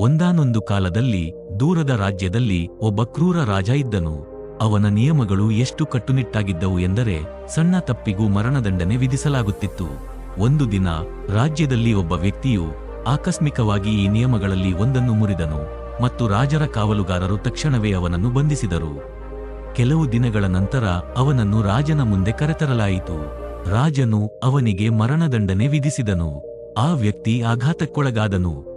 ಒಂದಾನೊಂದು ಕಾಲದಲ್ಲಿ ದೂರದ ರಾಜ್ಯದಲ್ಲಿ ಒಬ್ಬ ಕ್ರೂರ ರಾಜ ಇದ್ದನು. ಅವನ ನಿಯಮಗಳು ಎಷ್ಟು ಕಟ್ಟುನಿಟ್ಟಾಗಿದ್ದವು ಎಂದರೆ ಸಣ್ಣ ತಪ್ಪಿಗೂ ಮರಣದಂಡನೆ ವಿಧಿಸಲಾಗುತ್ತಿತ್ತು. ಒಂದು ದಿನ ರಾಜ್ಯದಲ್ಲಿ ಒಬ್ಬ ವ್ಯಕ್ತಿಯು ಆಕಸ್ಮಿಕವಾಗಿ ಈ ನಿಯಮಗಳಲ್ಲಿ ಒಂದನ್ನು ಮುರಿದನು ಮತ್ತು ರಾಜರ ಕಾವಲುಗಾರರು ತಕ್ಷಣವೇ ಅವನನ್ನು ಬಂಧಿಸಿದರು. ಕೆಲವು ದಿನಗಳ ನಂತರ ಅವನನ್ನು ರಾಜನ ಮುಂದೆ ಕರೆತರಲಾಯಿತು. ರಾಜನು ಅವನಿಗೆ ಮರಣದಂಡನೆ ವಿಧಿಸಿದನು. ಆ ವ್ಯಕ್ತಿ ಆಘಾತಕ್ಕೊಳಗಾದನು.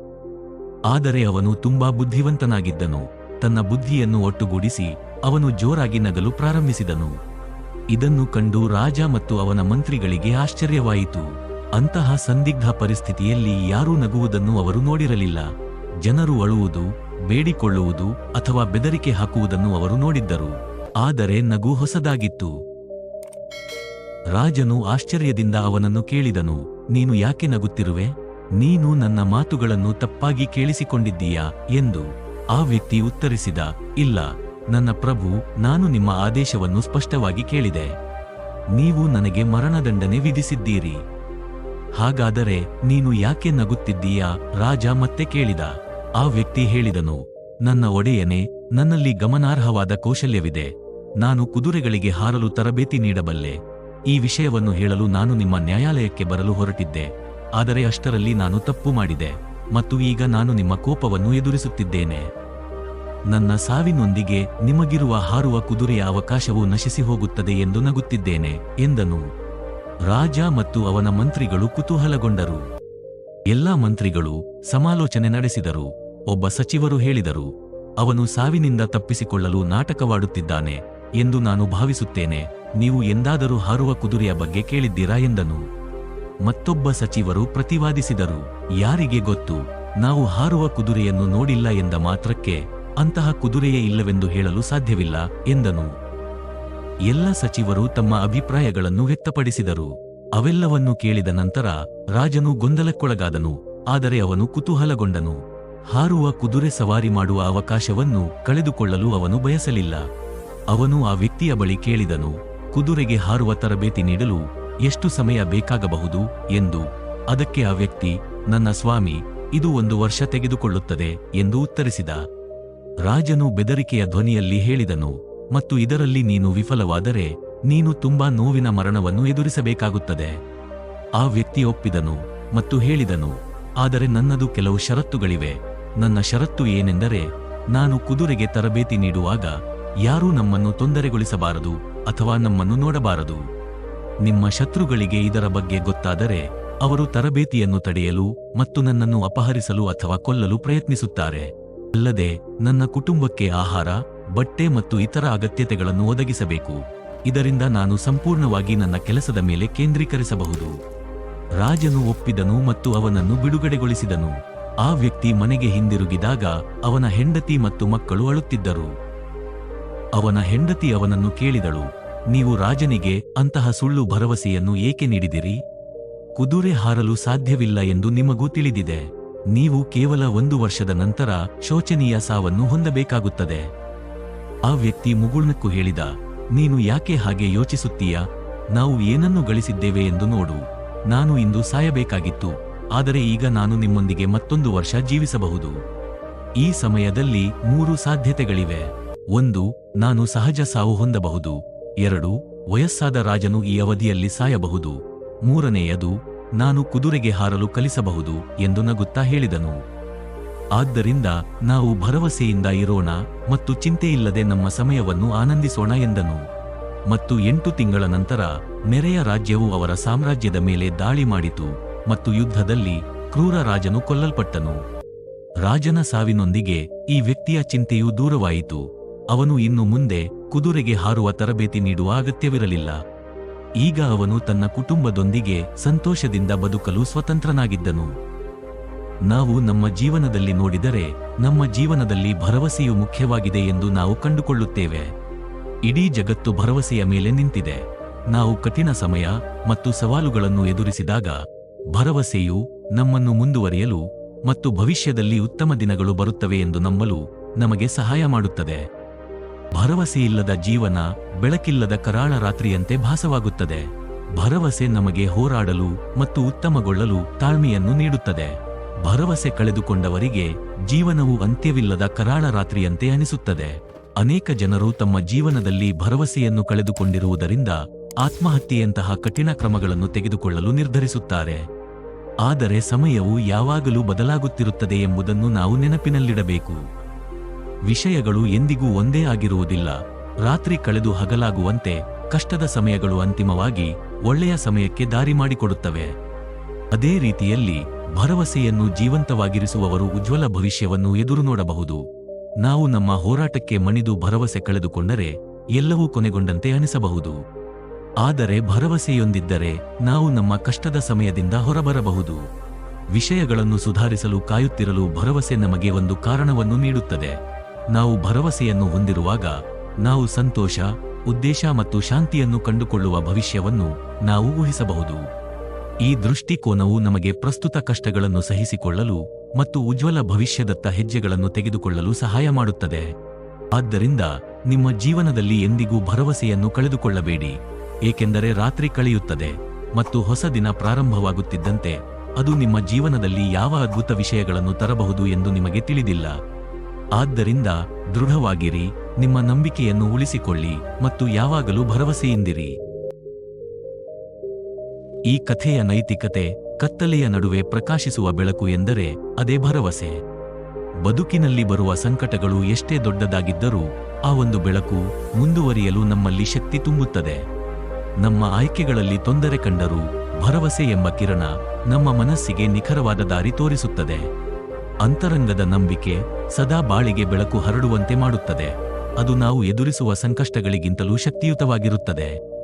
ಆದರೆ ಅವನು ತುಂಬಾ ಬುದ್ಧಿವಂತನಾಗಿದ್ದನು. ತನ್ನ ಬುದ್ಧಿಯನ್ನು ಒಟ್ಟುಗೂಡಿಸಿ ಅವನು ಜೋರಾಗಿ ನಗಲು ಪ್ರಾರಂಭಿಸಿದನು. ಇದನ್ನು ಕಂಡು ರಾಜ ಮತ್ತು ಅವನ ಮಂತ್ರಿಗಳಿಗೆ ಆಶ್ಚರ್ಯವಾಯಿತು. ಅಂತಹ ಸಂದಿಗ್ಧ ಪರಿಸ್ಥಿತಿಯಲ್ಲಿ ಯಾರೂ ನಗುವುದನ್ನು ಅವರು ನೋಡಿರಲಿಲ್ಲ. ಜನರು ಅಳುವುದು, ಬೇಡಿಕೊಳ್ಳುವುದು ಅಥವಾ ಬೆದರಿಕೆ ಹಾಕುವುದನ್ನು ಅವರು ನೋಡಿದ್ದರು. ಆದರೆ ನಗು ಹೊಸದಾಗಿತ್ತು. ರಾಜನು ಆಶ್ಚರ್ಯದಿಂದ ಅವನನ್ನು ಕೇಳಿದನು, ನೀನು ಯಾಕೆ ನಗುತ್ತಿರುವೆ? ನೀನು ನನ್ನ ಮಾತುಗಳನ್ನು ತಪ್ಪಾಗಿ ಕೇಳಿಸಿಕೊಂಡಿದ್ದೀಯಾ ಎಂದು ಆ ವ್ಯಕ್ತಿ ಉತ್ತರಿಸಿದ, ಇಲ್ಲ, ನನ್ನ ಪ್ರಭು, ನಾನು ನಿಮ್ಮ ಆದೇಶವನ್ನು ಸ್ಪಷ್ಟವಾಗಿ ಕೇಳಿದೆ. ನೀವು ನನಗೆ ಮರಣದಂಡನೆ ವಿಧಿಸಿದ್ದೀರಿ. ಹಾಗಾದರೆ ನೀನು ಯಾಕೆ ನಗುತ್ತಿದ್ದೀಯಾ? ರಾಜ ಮತ್ತೆ ಕೇಳಿದ. ಆ ವ್ಯಕ್ತಿ ಹೇಳಿದನು, ನನ್ನ ಒಡೆಯನೆ, ನನ್ನಲ್ಲಿ ಗಮನಾರ್ಹವಾದ ಕೌಶಲ್ಯವಿದೆ. ನಾನು ಕುದುರೆಗಳಿಗೆ ಹಾರಲು ತರಬೇತಿ ನೀಡಬಲ್ಲೆ. ಈ ವಿಷಯವನ್ನು ಹೇಳಲು ನಾನು ನಿಮ್ಮ ನ್ಯಾಯಾಲಯಕ್ಕೆ ಬರಲು ಹೊರಟಿದ್ದೆ. ಆದರೆ ಅಷ್ಟರಲ್ಲಿ ನಾನು ತಪ್ಪು ಮಾಡಿದೆ ಮತ್ತು ಈಗ ನಾನು ನಿಮ್ಮ ಕೋಪವನ್ನು ಎದುರಿಸುತ್ತಿದ್ದೇನೆ. ನನ್ನ ಸಾವಿನೊಂದಿಗೆ ನಿಮಗಿರುವ ಹಾರುವ ಕುದುರೆಯ ಅವಕಾಶವು ನಶಿಸಿ ಹೋಗುತ್ತದೆ ಎಂದು ನಗುತ್ತಿದ್ದೇನೆ, ಎಂದನು. ರಾಜ ಮತ್ತು ಅವನ ಮಂತ್ರಿಗಳು ಕುತೂಹಲಗೊಂಡರು. ಎಲ್ಲಾ ಮಂತ್ರಿಗಳು ಸಮಾಲೋಚನೆ ನಡೆಸಿದರು. ಒಬ್ಬ ಸಚಿವರು ಹೇಳಿದರು, ಅವನು ಸಾವಿನಿಂದ ತಪ್ಪಿಸಿಕೊಳ್ಳಲು ನಾಟಕವಾಡುತ್ತಿದ್ದಾನೆ ಎಂದು ನಾನು ಭಾವಿಸುತ್ತೇನೆ, ನೀವು ಎಂದಾದರೂ ಹಾರುವ ಕುದುರೆಯ ಬಗ್ಗೆ ಕೇಳಿದ್ದೀರಾ ಎಂದನು. ಮತ್ತೊಬ್ಬ ಸಚಿವರು ಪ್ರತಿವಾದಿಸಿದರು. ಯಾರಿಗೆ ಗೊತ್ತು? ನಾವು ಹಾರುವ ಕುದುರೆಯನ್ನು ನೋಡಿಲ್ಲ ಎಂದ ಮಾತ್ರಕ್ಕೆ ಅಂತಹ ಕುದುರೆಯೇ ಇಲ್ಲವೆಂದು ಹೇಳಲು ಸಾಧ್ಯವಿಲ್ಲ, ಎಂದನು. ಎಲ್ಲ ಸಚಿವರು ತಮ್ಮ ಅಭಿಪ್ರಾಯಗಳನ್ನು ವ್ಯಕ್ತಪಡಿಸಿದರು. ಅವೆಲ್ಲವನ್ನು ಕೇಳಿದ ನಂತರ ರಾಜನು ಗೊಂದಲಕ್ಕೊಳಗಾದನು, ಆದರೆ ಅವನು ಕುತೂಹಲಗೊಂಡನು. ಹಾರುವ ಕುದುರೆ ಸವಾರಿ ಮಾಡುವ ಅವಕಾಶವನ್ನು ಕಳೆದುಕೊಳ್ಳಲು ಅವನು ಬಯಸಲಿಲ್ಲ. ಅವನು ಆ ವ್ಯಕ್ತಿಯ ಬಳಿ ಕೇಳಿದನು, ಕುದುರೆಗೆ ಹಾರುವ ತರಬೇತಿ ನೀಡಲು ಎಷ್ಟು ಸಮಯ ಬೇಕಾಗಬಹುದು ಎಂದು ಅದಕ್ಕೆ ಆ ವ್ಯಕ್ತಿ, ನನ್ನ ಸ್ವಾಮಿ, ಇದು ಒಂದು ವರ್ಷ ತೆಗೆದುಕೊಳ್ಳುತ್ತದೆ ಎಂದು ಉತ್ತರಿಸಿದ. ರಾಜನು ಬೆದರಿಕೆಯ ಧ್ವನಿಯಲ್ಲಿ ಹೇಳಿದನು, ಮತ್ತು ಇದರಲ್ಲಿ ನೀನು ವಿಫಲವಾದರೆ ನೀನು ತುಂಬಾ ನೋವಿನ ಮರಣವನ್ನು ಎದುರಿಸಬೇಕಾಗುತ್ತದೆ. ಆ ವ್ಯಕ್ತಿ ಒಪ್ಪಿದನು ಮತ್ತು ಹೇಳಿದನು, ಆದರೆ ನನ್ನದು ಕೆಲವು ಷರತ್ತುಗಳಿವೆ. ನನ್ನ ಷರತ್ತು ಏನೆಂದರೆ, ನಾನು ಕುದುರೆಗೆ ತರಬೇತಿ ನೀಡುವಾಗ ಯಾರೂ ನಮ್ಮನ್ನು ತೊಂದರೆಗೊಳಿಸಬಾರದು ಅಥವಾ ನಮ್ಮನ್ನು ನೋಡಬಾರದು. ನಿಮ್ಮ ಶತ್ರುಗಳಿಗೆ ಇದರ ಬಗ್ಗೆ ಗೊತ್ತಾದರೆ ಅವರು ತರಬೇತಿಯನ್ನು ತಡೆಯಲು ಮತ್ತು ನನ್ನನ್ನು ಅಪಹರಿಸಲು ಅಥವಾ ಕೊಲ್ಲಲು ಪ್ರಯತ್ನಿಸುತ್ತಾರೆ. ಅಲ್ಲದೆ, ನನ್ನ ಕುಟುಂಬಕ್ಕೆ ಆಹಾರ, ಬಟ್ಟೆ ಮತ್ತು ಇತರ ಅಗತ್ಯತೆಗಳನ್ನು ಒದಗಿಸಬೇಕು. ಇದರಿಂದ ನಾನು ಸಂಪೂರ್ಣವಾಗಿ ನನ್ನ ಕೆಲಸದ ಮೇಲೆ ಕೇಂದ್ರೀಕರಿಸಬಹುದು. ರಾಜನು ಒಪ್ಪಿದನು ಮತ್ತು ಅವನನ್ನು ಬಿಡುಗಡೆಗೊಳಿಸಿದನು. ಆ ವ್ಯಕ್ತಿ ಮನೆಗೆ ಹಿಂದಿರುಗಿದಾಗ ಅವನ ಹೆಂಡತಿ ಮತ್ತು ಮಕ್ಕಳು ಅಳುತ್ತಿದ್ದರು. ಅವನ ಹೆಂಡತಿ ಅವನನ್ನು ಕೇಳಿದಳು. ನೀವು ರಾಜನಿಗೆ ಅಂತಹ ಸುಳ್ಳು ಭರವಸೆಯನ್ನು ಏಕೆ ನೀಡಿದಿರಿ? ಕುದುರೆ ಹಾರಲು ಸಾಧ್ಯವಿಲ್ಲ ಎಂದು ನಿಮಗೂ ತಿಳಿದಿದೆ. ನೀವು ಕೇವಲ ಒಂದು ವರ್ಷದ ನಂತರ ಶೋಚನೀಯ ಸಾವನ್ನು ಹೊಂದಬೇಕಾಗುತ್ತದೆ. ಆ ವ್ಯಕ್ತಿ ಮುಗುಳ್ನಕ್ಕೂ ಹೇಳಿದ, ನೀನು ಯಾಕೆ ಹಾಗೆ ಯೋಚಿಸುತ್ತೀಯ? ನಾವು ಏನನ್ನು ಗಳಿಸಿದ್ದೇವೆ ಎಂದು ನೋಡು. ನಾನು ಇಂದು ಸಾಯಬೇಕಾಗಿತ್ತು. ಆದರೆ ಈಗ ನಾನು ನಿಮ್ಮೊಂದಿಗೆ ಮತ್ತೊಂದು ವರ್ಷ ಜೀವಿಸಬಹುದು. ಈ ಸಮಯದಲ್ಲಿ ಮೂರು ಸಾಧ್ಯತೆಗಳಿವೆ. ಒಂದು, ನಾನು ಸಹಜ ಸಾವು ಹೊಂದಬಹುದು. ಎರಡು, ವಯಸ್ಸಾದ ರಾಜನು ಈ ಅವಧಿಯಲ್ಲಿ ಸಾಯಬಹುದು. ಮೂರನೆಯದು, ನಾನು ಕುದುರೆಗೆ ಹಾರಲು ಕಲಿಸಬಹುದು ಎಂದು ನಗುತ್ತಾ ಹೇಳಿದನು. ಆದ್ದರಿಂದ ನಾವು ಭರವಸೆಯಿಂದ ಇರೋಣ ಮತ್ತು ಚಿಂತೆಯಿಲ್ಲದೆ ನಮ್ಮ ಸಮಯವನ್ನು ಆನಂದಿಸೋಣ ಎಂದನು. ಮತ್ತು ಎಂಟು ತಿಂಗಳ ನಂತರ ನೆರೆಯ ರಾಜ್ಯವು ಅವರ ಸಾಮ್ರಾಜ್ಯದ ಮೇಲೆ ದಾಳಿ ಮಾಡಿತು ಮತ್ತು ಯುದ್ಧದಲ್ಲಿ ಕ್ರೂರ ರಾಜನು ಕೊಲ್ಲಲ್ಪಟ್ಟನು. ರಾಜನ ಸಾವಿನೊಂದಿಗೆ ಈ ವ್ಯಕ್ತಿಯ ಚಿಂತೆಯು ದೂರವಾಯಿತು. ಅವನು ಇನ್ನು ಮುಂದೆ ಕುದುರೆಗೆ ಹಾರುವ ತರಬೇತಿ ನೀಡುವ ಅಗತ್ಯವಿರಲಿಲ್ಲ. ಈಗ ಅವನು ತನ್ನ ಕುಟುಂಬದೊಂದಿಗೆ ಸಂತೋಷದಿಂದ ಬದುಕಲು ಸ್ವತಂತ್ರನಾಗಿದ್ದನು. ನಾವು ನಮ್ಮ ಜೀವನದಲ್ಲಿ ನೋಡಿದರೆ, ನಮ್ಮ ಜೀವನದಲ್ಲಿ ಭರವಸೆಯು ಮುಖ್ಯವಾಗಿದೆ ಎಂದು ನಾವು ಕಂಡುಕೊಳ್ಳುತ್ತೇವೆ. ಇಡೀ ಜಗತ್ತು ಭರವಸೆಯ ಮೇಲೆ ನಿಂತಿದೆ. ನಾವು ಕಠಿಣ ಸಮಯ ಮತ್ತು ಸವಾಲುಗಳನ್ನು ಎದುರಿಸಿದಾಗ, ಭರವಸೆಯು ನಮ್ಮನ್ನು ಮುಂದುವರಿಯಲು ಮತ್ತು ಭವಿಷ್ಯದಲ್ಲಿ ಉತ್ತಮ ದಿನಗಳು ಬರುತ್ತವೆ ಎಂದು ನಂಬಲು ನಮಗೆ ಸಹಾಯ ಮಾಡುತ್ತದೆ. ಭರವಸೆಯಿಲ್ಲದ ಜೀವನ ಬೆಳಕಿಲ್ಲದ ಕರಾಳ ರಾತ್ರಿಯಂತೆ ಭಾಸವಾಗುತ್ತದೆ. ಭರವಸೆ ನಮಗೆ ಹೋರಾಡಲು ಮತ್ತು ಉತ್ತಮಗೊಳ್ಳಲು ತಾಳ್ಮೆಯನ್ನು ನೀಡುತ್ತದೆ. ಭರವಸೆ ಕಳೆದುಕೊಂಡವರಿಗೆ ಜೀವನವು ಅಂತ್ಯವಿಲ್ಲದ ಕರಾಳ ರಾತ್ರಿಯಂತೆ ಅನಿಸುತ್ತದೆ. ಅನೇಕ ಜನರು ತಮ್ಮ ಜೀವನದಲ್ಲಿ ಭರವಸೆಯನ್ನು ಕಳೆದುಕೊಂಡಿರುವುದರಿಂದ ಆತ್ಮಹತ್ಯೆಯಂತಹ ಕಠಿಣ ಕ್ರಮಗಳನ್ನು ತೆಗೆದುಕೊಳ್ಳಲು ನಿರ್ಧರಿಸುತ್ತಾರೆ. ಆದರೆ ಸಮಯವು ಯಾವಾಗಲೂ ಬದಲಾಗುತ್ತಿರುತ್ತದೆ ಎಂಬುದನ್ನು ನಾವು ನೆನಪಿನಲ್ಲಿಡಬೇಕು. ವಿಷಯಗಳು ಎಂದಿಗೂ ಒಂದೇ ಆಗಿರುವುದಿಲ್ಲ. ರಾತ್ರಿ ಕಳೆದು ಹಗಲಾಗುವಂತೆ ಕಷ್ಟದ ಸಮಯಗಳು ಅಂತಿಮವಾಗಿ ಒಳ್ಳೆಯ ಸಮಯಕ್ಕೆ ದಾರಿ ಮಾಡಿಕೊಡುತ್ತವೆ. ಅದೇ ರೀತಿಯಲ್ಲಿ ಭರವಸೆಯನ್ನು ಜೀವಂತವಾಗಿರಿಸುವವರು ಉಜ್ವಲ ಭವಿಷ್ಯವನ್ನು ಎದುರು ನೋಡಬಹುದು. ನಾವು ನಮ್ಮ ಹೋರಾಟಕ್ಕೆ ಮಣಿದು ಭರವಸೆ ಕಳೆದುಕೊಂಡರೆ ಎಲ್ಲವೂ ಕೊನೆಗೊಂಡಂತೆ ಅನಿಸಬಹುದು. ಆದರೆ ಭರವಸೆಯೊಂದಿದ್ದರೆ ನಾವು ನಮ್ಮ ಕಷ್ಟದ ಸಮಯದಿಂದ ಹೊರಬರಬಹುದು. ವಿಷಯಗಳನ್ನು ಸುಧಾರಿಸಲು ಕಾಯುತ್ತಿರಲು ಭರವಸೆ ನಮಗೆ ಒಂದು ಕಾರಣವನ್ನು ನೀಡುತ್ತದೆ. ನಾವು ಭರವಸೆಯನ್ನು ಹೊಂದಿರುವಾಗ ನಾವು ಸಂತೋಷ, ಉದ್ದೇಶ ಮತ್ತು ಶಾಂತಿಯನ್ನು ಕಂಡುಕೊಳ್ಳುವ ಭವಿಷ್ಯವನ್ನು ನಾವು ಊಹಿಸಬಹುದು. ಈ ದೃಷ್ಟಿಕೋನವು ನಮಗೆ ಪ್ರಸ್ತುತ ಕಷ್ಟಗಳನ್ನು ಸಹಿಸಿಕೊಳ್ಳಲು ಮತ್ತು ಉಜ್ವಲ ಭವಿಷ್ಯದತ್ತ ಹೆಜ್ಜೆಗಳನ್ನು ತೆಗೆದುಕೊಳ್ಳಲು ಸಹಾಯ ಮಾಡುತ್ತದೆ. ಆದ್ದರಿಂದ ನಿಮ್ಮ ಜೀವನದಲ್ಲಿ ಎಂದಿಗೂ ಭರವಸೆಯನ್ನು ಕಳೆದುಕೊಳ್ಳಬೇಡಿ. ಏಕೆಂದರೆ ರಾತ್ರಿ ಕಳೆಯುತ್ತದೆ ಮತ್ತು ಹೊಸ ದಿನ ಪ್ರಾರಂಭವಾಗುತ್ತಿದ್ದಂತೆ ಅದು ನಿಮ್ಮ ಜೀವನದಲ್ಲಿ ಯಾವ ಅದ್ಭುತ ವಿಷಯಗಳನ್ನು ತರಬಹುದು ಎಂದು ನಿಮಗೆ ತಿಳಿದಿಲ್ಲ. ಆದ್ದರಿಂದ ದೃಢವಾಗಿರಿ, ನಿಮ್ಮ ನಂಬಿಕೆಯನ್ನು ಉಳಿಸಿಕೊಳ್ಳಿ ಮತ್ತು ಯಾವಾಗಲೂ ಭರವಸೆಯಿಂದಿರಿ. ಈ ಕಥೆಯ ನೈತಿಕತೆ ಕತ್ತಲೆಯ ನಡುವೆ ಪ್ರಕಾಶಿಸುವ ಬೆಳಕು ಎಂದರೆ ಅದೇ ಭರವಸೆ. ಬದುಕಿನಲ್ಲಿ ಬರುವ ಸಂಕಟಗಳು ಎಷ್ಟೇ ದೊಡ್ಡದಾಗಿದ್ದರೂ ಆ ಒಂದು ಬೆಳಕು ಮುಂದುವರಿಯಲು ನಮ್ಮಲ್ಲಿ ಶಕ್ತಿ ತುಂಬುತ್ತದೆ. ನಮ್ಮ ಆಯ್ಕೆಗಳಲ್ಲಿ ತೊಂದರೆ ಕಂಡರೂ ಭರವಸೆ ಎಂಬ ಕಿರಣ ನಮ್ಮ ಮನಸ್ಸಿಗೆ ನಿಖರವಾದ ದಾರಿ ತೋರಿಸುತ್ತದೆ. ಅಂತರಂಗದ ನಂಬಿಕೆ ಸದಾ ಬಾಳಿಗೆ ಬೆಳಕು ಹರಡುವಂತೆ ಮಾಡುತ್ತದೆ. ಅದು ನಾವು ಎದುರಿಸುವ ಸಂಕಷ್ಟಗಳಿಗಿಂತಲೂ ಶಕ್ತಿಯುತವಾಗಿರುತ್ತದೆ.